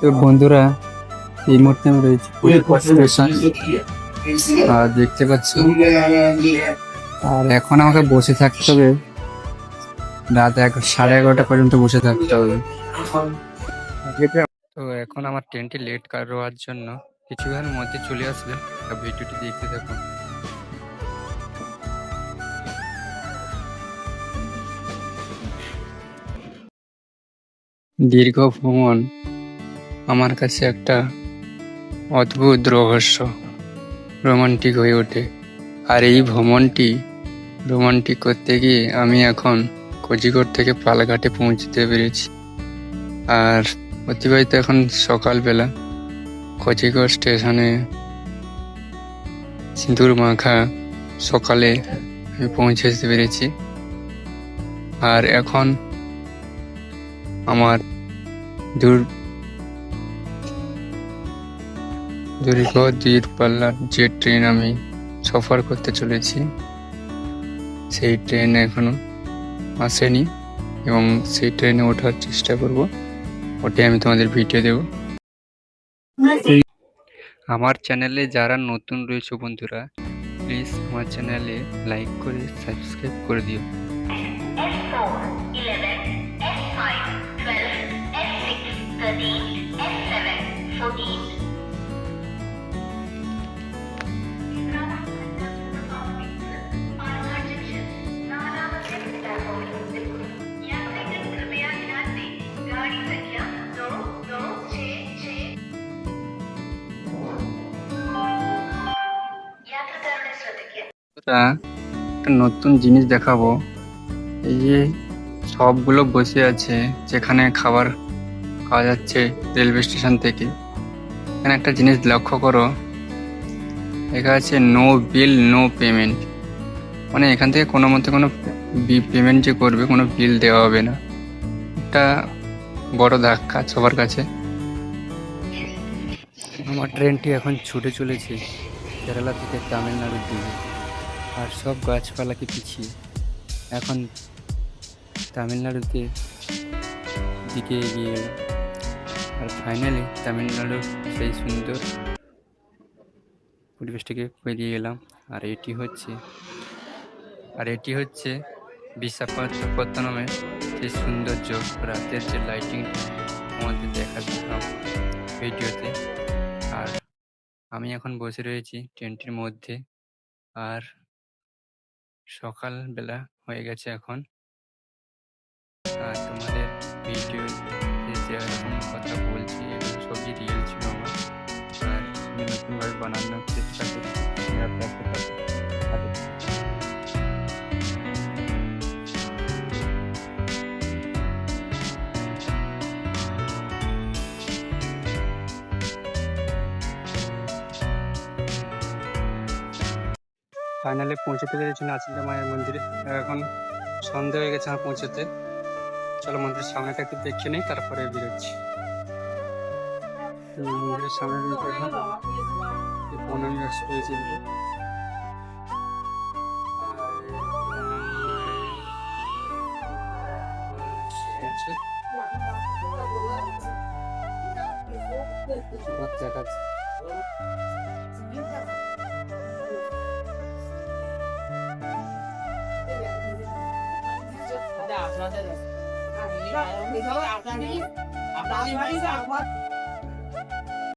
তো বন্ধুরা এই মুহূর্তে আমি রয়েছি স্টেশন। আর দেখতে পাচ্ছি। আর এখন আমাকে বসে থাকতে হবে। রাত এক সাড়ে এগারোটা পর্যন্ত বসে থাকতে হবে। তো এখন আমার ট্রেনটি লেট হওয়ার জন্য কিছুক্ষণের মধ্যে চলে আসবে। ভিডিওটি দেখতে থাকুন দীর্ঘ ভ্রমণ। আমার কাছে একটা অদ্ভুত রহস্য রোমান্টিক হয়ে ওঠে। আর এই ভ্রমণটি রোমান্টিক করতে গিয়ে আমি এখন কোজিকোড থেকে পালঘাটে পৌঁছতে পেরেছি। আর অতিবাহিত এখন সকালবেলা কোজিকোড স্টেশনে সিঁদুর মাখা সকালে আমি পৌঁছে যেতে পেরেছি। আর এখন আমার দূর দীর্ঘ দূর পাল্লার যে ট্রেন আমি সফর করতে চলেছি সেই ট্রেন এখনও আসেনি এবং সেই ট্রেনে ওঠার চেষ্টা করব। ওটাই আমি তোমাদের ভিডিও দেব। আমার চ্যানেলে যারা নতুন রয়েছে বন্ধুরা প্লিজ আমার চ্যানেলে লাইক করে সাবস্ক্রাইব করে দিও। S4, 11, S5, 12, S6, 13, S7, 14. একটা একটা নতুন জিনিস দেখাবো। এই যে সবগুলো বসে আছে, যেখানে খাবার খাওয়া যাচ্ছে রেলওয়ে স্টেশন থেকে। এখানে একটা জিনিস লক্ষ্য করো। লেখা আছে, নো বিল, নো পেমেন্ট। মানে এখান থেকে কোনো মতে কোনো পেমেন্ট যে করবে, কোনো বিল দেওয়া হবে না। একটা বড় ধাক্কা সবার কাছে। আমার ট্রেনটি এখন ছুটে চলেছে, কেরালা থেকে তামিলনাড়ুর দিকে। আর সব গাছপালাকে পিছিয়ে? এখন তামিলনাড়ুতে দিকে এগিয়ে এলো। আর ফাইনালি তামিলনাড়ুর সেই সুন্দর পরিবেশটিকে পেরিয়ে এলাম। আর এটি হচ্ছে, আর এটি হচ্ছে বিশাখাপত্তনমের সেই সৌন্দর্য। রাতের যে লাইটিং আমাদের দেখাচ্ছিলাম ভিডিওতে। আর আমি এখন বসে রয়েছি ট্রেনটির মধ্যে। আর সকালবেলা হয়ে গেছে এখন। আর তোমাদের ভিডিও যেরকম কথা বলছি সবই রিয়েল ছিল আমার। আর নতুনভাবে বানানোর চেষ্টা করছি। ফাইনালি পৌঁছতে পেরেছি নাচিন্দা মায়ের মন্দিরে। এখন সন্ধে হয়ে গেছে আমার পৌঁছতে। চলো মন্দিরের সামনেটা একটু দেখে নেই, তারপরে বেরোচ্ছি। মন্দিরের সামনে রয়েছে এক্সপ্রেস কিন্তু দেখাচ্ছি আপনাদের আপনাদের